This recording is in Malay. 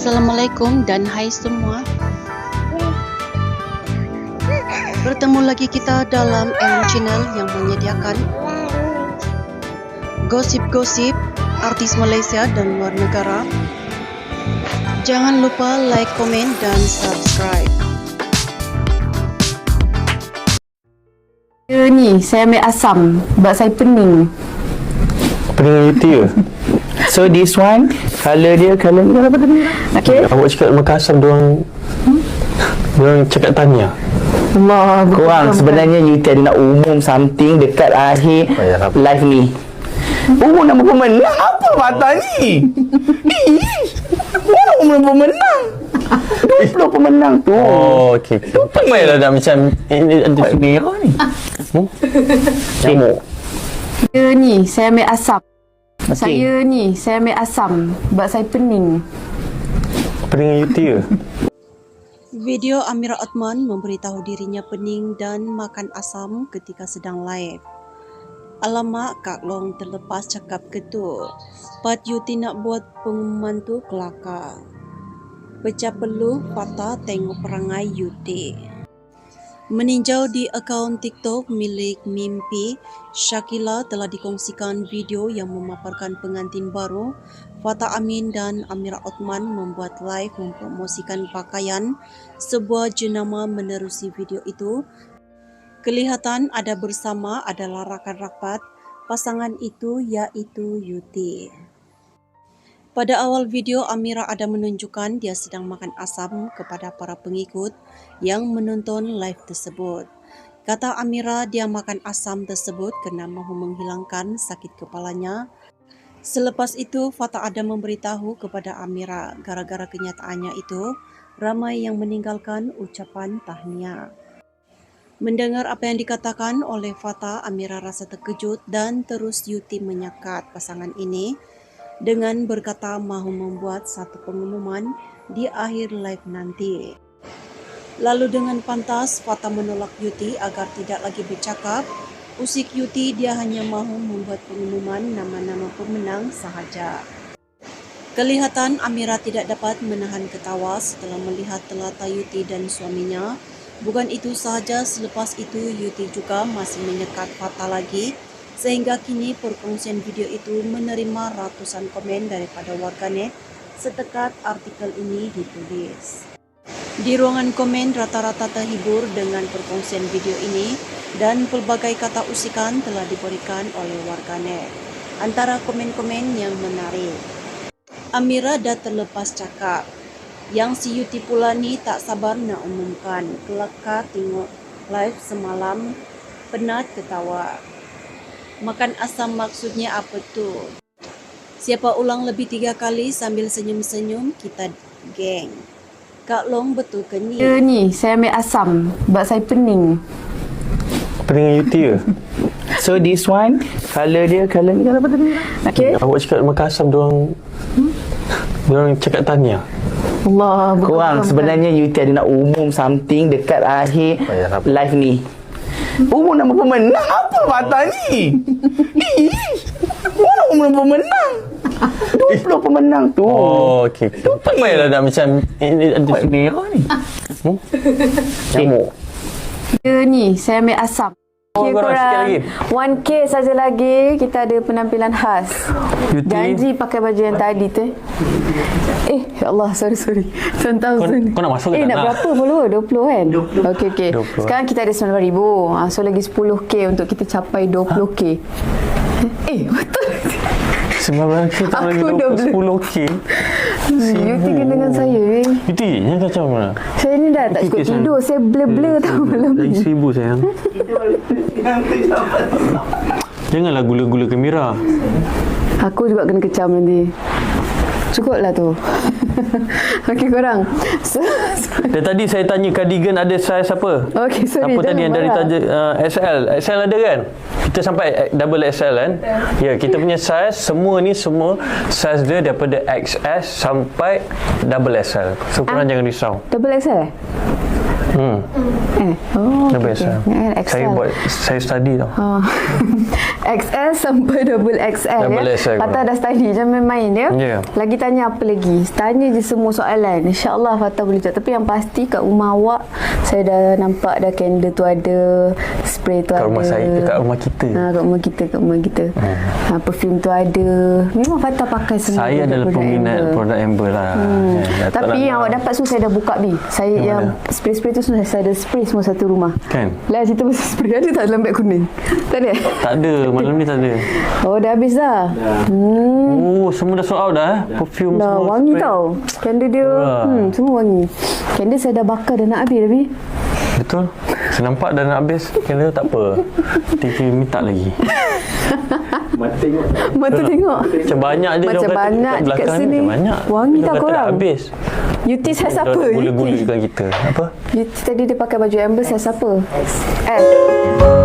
Assalamualaikum dan hai semua. Bertemu lagi kita dalam Ellen Channel yang menyediakan gosip-gosip artis Malaysia dan luar negara. Jangan lupa like, komen dan subscribe. Ya ni, saya ambil asam sebab saya pening. Pening UT ke? So this one Colour dia Colour ni apa tadi? Okey. Awak cakap Makassar Diorang Diorang cakap tanya Allah. Korang sebenarnya you ada nak umum something dekat akhir Oh, ya, live ni. Umum nama pemenang apa mata ni? Mana umum pemenang? 20 pemenang tu. Oh okey okay. Tak payahlah dah macam Ini ada merah ni hmm? Nyamuk Ya ni, saya ambil asam. Okey. Saya ni, saya ambil asam sebab saya pening. Pening UT ke? Video Amira Othman memberitahu dirinya pening dan makan asam ketika sedang live. Alamak, Kak Long terlepas cakap ketuk. Pat Yuti nak buat pengumuman tu kelakar. Pecah peluh, patah tengok perangai Yuti. Meninjau di akaun TikTok milik Mimpi, Shakila telah dikongsikan video yang memaparkan pengantin baru Fatah Amin dan Amira Othman membuat live mempromosikan pakaian sebuah jenama menerusi video itu. Kelihatan ada bersama adalah rakan rapat pasangan itu iaitu Yuti. Pada awal video, Amira ada menunjukkan dia sedang makan asam kepada para pengikut yang menonton live tersebut. Kata Amira, dia makan asam tersebut kerana mahu menghilangkan sakit kepalanya Selepas itu, Fatah ada memberitahu kepada Amira gara-gara kenyataannya itu, ramai yang meninggalkan ucapan tahniah. Mendengar apa yang dikatakan oleh Fatah, Amira rasa terkejut dan terus Yuti menyekat pasangan ini dengan berkata mahu membuat satu pengumuman di akhir live nanti. Lalu dengan pantas, Fatah menolak Yuti agar tidak lagi bercakap Usik Yuti dia hanya mahu membuat pengumuman nama-nama pemenang sahaja. Kelihatan Amira tidak dapat menahan ketawa setelah melihat telata Yuti dan suaminya. Bukan itu sahaja, selepas itu Yuti juga masih menyekat Fatah lagi sehingga kini perkongsian video itu menerima ratusan komen daripada warganet setekat artikel ini ditulis. Di ruangan komen rata-rata terhibur dengan perkongsian video ini dan pelbagai kata usikan telah diberikan oleh warganet. Antara komen-komen yang menarik. Amira dah terlepas cakap. Yang si Yuti pula ni tak sabar nak umumkan. Kelakar tengok live semalam. Penat ketawa. Makan asam maksudnya apa tu? Siapa ulang lebih tiga kali sambil senyum-senyum, kita geng. Kak Long betul ke ni? Ya ni, saya ambil asam sebab saya pening. Pening UT ke? So this one Colour dia Colour ni apa tadi? Okey. Awak cakap Makassar Diorang Diorang cakap tanya Allah. Korang sebenarnya you ada nak umum something dekat akhir Oh, ya, live ni. Umum nama pemenang apa mata ni? Ih, Mana umum nama pemenang? 20 pemenang tu. Oh okey okay. Tak payahlah dah macam Ini ada merah ni hmm? Nyamuk Ya ni, saya ambil asam. Oh, korang, sikit lagi. 1K saja lagi kita ada penampilan khas. Yuti. Janji pakai baju yang tadi tu. Eh, ya Allah, sorry sorry. 10,000. Kau- kau nak masuk ke Eh, tak nak nak? berapa follower? 20 kan? 20. Okey okey. 20. Sekarang kita ada 9000. Ha, so lagi 10K untuk kita capai 20K. Eh, betul. Sembilan K tak lagi Aku dah 10K Yuti kena dengan saya. Eh. Yuti Yang macam mana Saya ni dah tak cukup tidur. Saya blur-blur tahu malam Lagi ni. seribu sayang Janganlah gula-gula kamera Aku juga kena kecam nanti. Cukuplah tu. Okey korang. So, Dan tadi saya tanya cardigan ada saiz apa? Okey, sorry, Apa tadi yang dari taja, uh, XL XL ada kan? Kita sampai eh, double XL kan? Ya kita punya saiz Semua ni semua Saiz dia daripada XS Sampai double XL So korang jangan risau. Double XL eh? Hmm. Eh. Oh. XL. Eh, XL. Saya buat saya study tau. Oh. XL sampai double XL Double ya. XL Fatah korang. dah study jangan main-main ya. Ya. Lagi tanya apa lagi? Tanya je semua soalan. InsyaAllah Fatah boleh jawab. Tapi yang pasti kat rumah awak saya dah nampak dah candle tu ada, spray tu Kat ada. rumah saya, kat rumah kita. Ha, kat rumah kita, kat rumah kita. Ha, perfume tu ada. Memang Fatah pakai semua. Saya adalah peminat Amber. produk Amber lah. Hmm. Ya, Tapi yang awak dapat tu saya dah buka bi. Saya Yang yang, mana? spray-spray tu semua saya ada spray semua satu rumah. Kan? Lah cerita pasal spray ada tak dalam beg kuning? Tak ada? Tak ada, malam ni tak ada. Oh dah habis dah? Hmm. Oh, semua dah sold out dah eh. Perfume Dah semua. wangi spray. tau. Candle dia Wah. hmm, semua wangi. Candle saya dah bakar dah nak habis dah bi. Betul. Saya nampak dah nak habis. Kena tak apa. Nanti minta lagi. Mata tengok. Macam banyak je Macam banyak kat dekat belakang ni, sini. Macam banyak. Wangi Dia tak kata korang? Dah habis. Yuti saya siapa? Gula-gula juga kita. Apa? Yuti tadi dia pakai baju amber saya siapa? Eh.